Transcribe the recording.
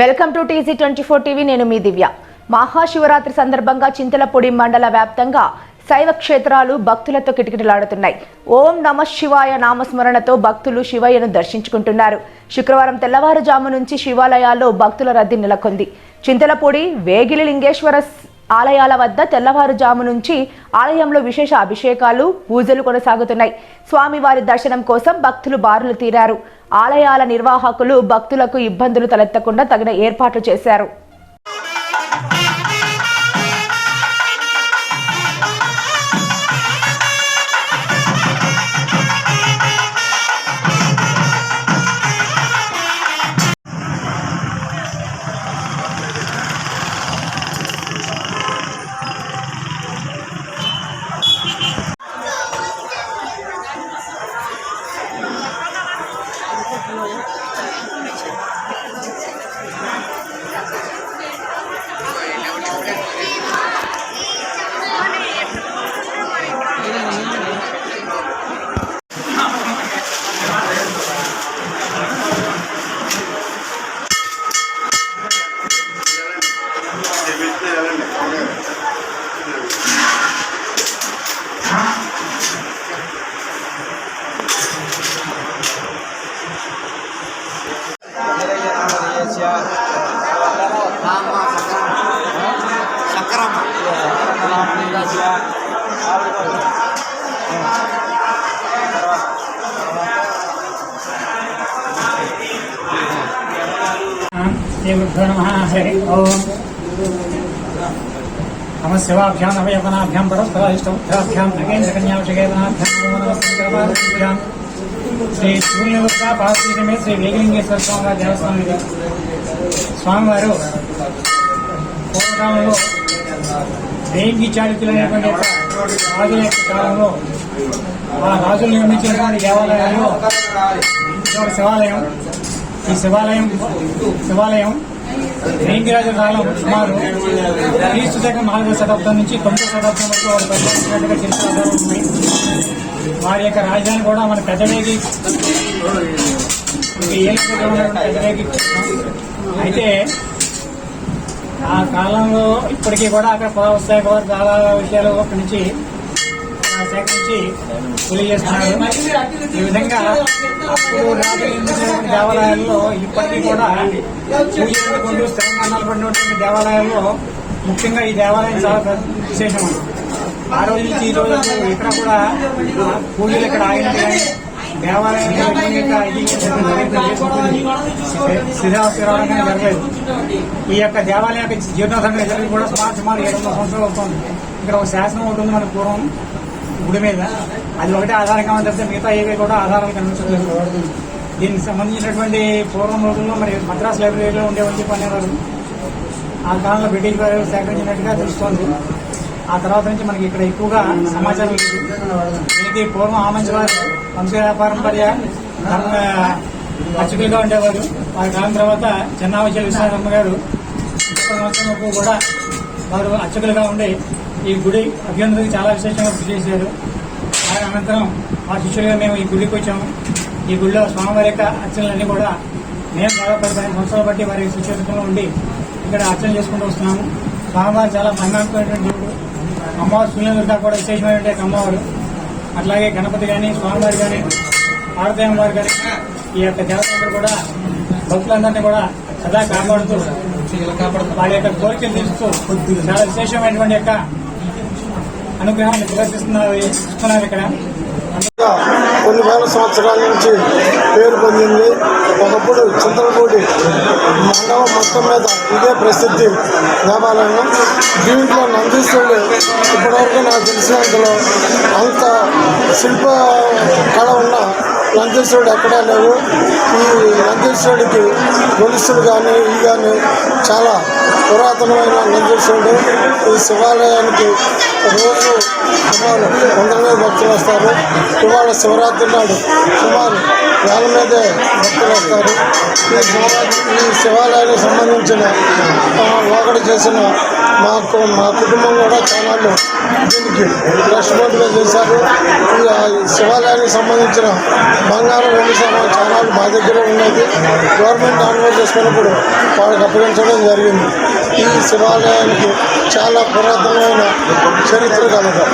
Welcome to TG twenty four TV నేను మీ దివ్య. మహాశివరాత్రి సందర్భంగా చింతలపూడి మండల వ్యాప్తంగా శైవ క్షేత్రాలు భక్తులతో కిటకిటలాడుతున్నాయి. ఓం నమ శివాయ నామస్మరణతో భక్తులు శివయ్యను దర్శించుకుంటున్నారు. శుక్రవారం తెల్లవారుజాము నుంచి శివాలయాల్లో భక్తుల రద్దీ నెలకొంది. చింతలపూడి వేగిలి లింగేశ్వర ఆలయాల వద్ద తెల్లవారుజాము నుంచి ఆలయంలో విశేష అభిషేకాలు పూజలు కొనసాగుతున్నాయి. స్వామివారి దర్శనం కోసం భక్తులు బారులు తీరారు. ఆలయాల నిర్వాహకులు భక్తులకు ఇబ్బందులు తలెత్తకుండా తగిన ఏర్పాట్లు చేశారు. हरि ओम् नम शिवाभ्यां नवयवनाभ्यां परस्पराष्टमुद्राभ्यां नगेन्द्रकन्यावशकेतनाभ्यां श्रीसूर्यवृत्ता पार्थिवमे श्रीवेगलिङ्गेश्वर स्वामी देवस्थानम् స్వామివారు పూర్వకాలంలో వేంగి చాళుక్యులు రాజుల యొక్క కాలంలో ఆ రాజులు నిర్మించినటువంటి దేవాలయాల్లో శివాలయం ఈ శివాలయం శివాలయం వేంగిరాజు కాలం సుమారు క్రీస్తు శకం నాలుగో శతాబ్దం నుంచి తొమ్మిదో శతాబ్దం వరకు వారు పరిపాలించినట్టుగా చరిత్ర ఆధారాలు ఉన్నాయి. వారి యొక్క రాజధాని కూడా మన పెద్దవేగి పెద్దవేగి అయితే ఆ కాలంలో ఇప్పటికీ కూడా అక్కడ పురావస్థాయి కూడా చాలా విషయాలు అక్కడి నుంచి సేకరించి తెలియజేస్తున్నారు. ఈ విధంగా అప్పుడు దేవాలయాల్లో ఇప్పటికీ కూడా పూజలందుకుంటూ తెలంగాణలో పడినటువంటి దేవాలయాల్లో ముఖ్యంగా ఈ దేవాలయం చాలా విశేషం ఆ రోజు నుంచి ఈ రోజు ఇక్కడ కూడా పూజలు ఇక్కడ ఆగినట్టు దేవాలయం దేవాలయంలో జరగలేదు. ఈ యొక్క దేవాలయం యొక్క జీర్ణోద్ధరణ జరిగి కూడా సుమారు సుమారు ఏడు వందల సంవత్సరాలు అవుతుంది. ఇక్కడ ఒక శాసనం ఒకటి ఉంది మన పూర్వం గుడి మీద. అది ఒకటే ఆధారంగా ఉంది తప్పితే మిగతా ఏవి కూడా ఆధారాలు కనిపించలేదు దీనికి సంబంధించినటువంటి పూర్వం రోజుల్లో మరి మద్రాస్ లైబ్రరీలో ఉండేవని చెప్పి అనేవారు ఆ కాలంలో బ్రిటిష్ వారు సేకరించినట్టుగా తెలుస్తోంది. ఆ తర్వాత నుంచి మనకి ఇక్కడ ఎక్కువగా సమాచారం ఇది దీనికి పూర్వం ఆమంచి వారు వంశ పారంపర్య అర్చకులుగా ఉండేవారు. వారి కాలం తర్వాత చెన్నావచల విశ్వనాథమ్మ గారు ముప్పై సంవత్సరం కూడా వారు అర్చకులుగా ఉండి ఈ గుడి అభ్యంతరికి చాలా విశేషంగా కృషి చేశారు. వారి అనంతరం మా శిష్యులుగా మేము ఈ గుడికి వచ్చాము. ఈ గుడిలో స్వామివారి యొక్క అర్చనలన్నీ కూడా మేము బాగా పదిహేను సంవత్సరాలు బట్టి వారి శిష్యత్వంలో ఉండి ఇక్కడ అర్చన చేసుకుంటూ వస్తున్నాము. స్వామివారు చాలా మహిమాత్మైనటువంటి దేవుడు. అమ్మవారు సూర్యదుర్గ కూడా విశేషమైనటువంటి అమ్మవారు. అట్లాగే గణపతి కానీ స్వామివారి కానీ ఆరుదేవం వారు కానీ ఈ యొక్క దేవతలందరూ కూడా భక్తులందరినీ కూడా సదా కాపాడుతూ వారి యొక్క కోరికలు తీరుస్తూ చాలా విశేషమైనటువంటి యొక్క అనుగ్రహాన్ని ప్రదర్శిస్తున్నారు ఇస్తున్నారు ఇక్కడ. కొన్ని వేల సంవత్సరాల నుంచి పేరు పొందింది. ఒకప్పుడు చింతలపూడి మండలం మొత్తం మీద ఇదే ప్రసిద్ధి దేవాలయం దీంట్లో నందీశ్వరుడు ఇప్పటివరకు నాకు తెలిసినంతలో అంత శిల్ప కళ ఉన్న నందీశ్వరుడు ఎక్కడా లేవు. ఈ నందీశ్వరుడికి గొలుసులు కానీ ఇవి కానీ చాలా పురాతనమైన నందీశ్వరుడు ఈ శివాలయానికి రోజు సుమారు వందల మీద భక్తులు వస్తారు. ఇవాళ శివరాత్రి నాడు సుమారు వేల మీదే భక్తులు వస్తారు. ఈ శివరాత్రి ఈ శివాలయానికి సంబంధించిన ఒకటి చేసిన మాకు మా కుటుంబం కూడా చాలా దీనికి కష్టపడిగా చేశారు. ఈ శివాలయానికి సంబంధించిన బంగారం రెండు సామాన్ చాలా మా దగ్గర ఉన్నది. గవర్నమెంట్ ఆన్వర్ చేసుకున్నప్పుడు వాళ్ళకి అప్పగించడం జరిగింది. ఈ శివాలయానికి చాలా పురాతనమైన చరిత్ర కలదు.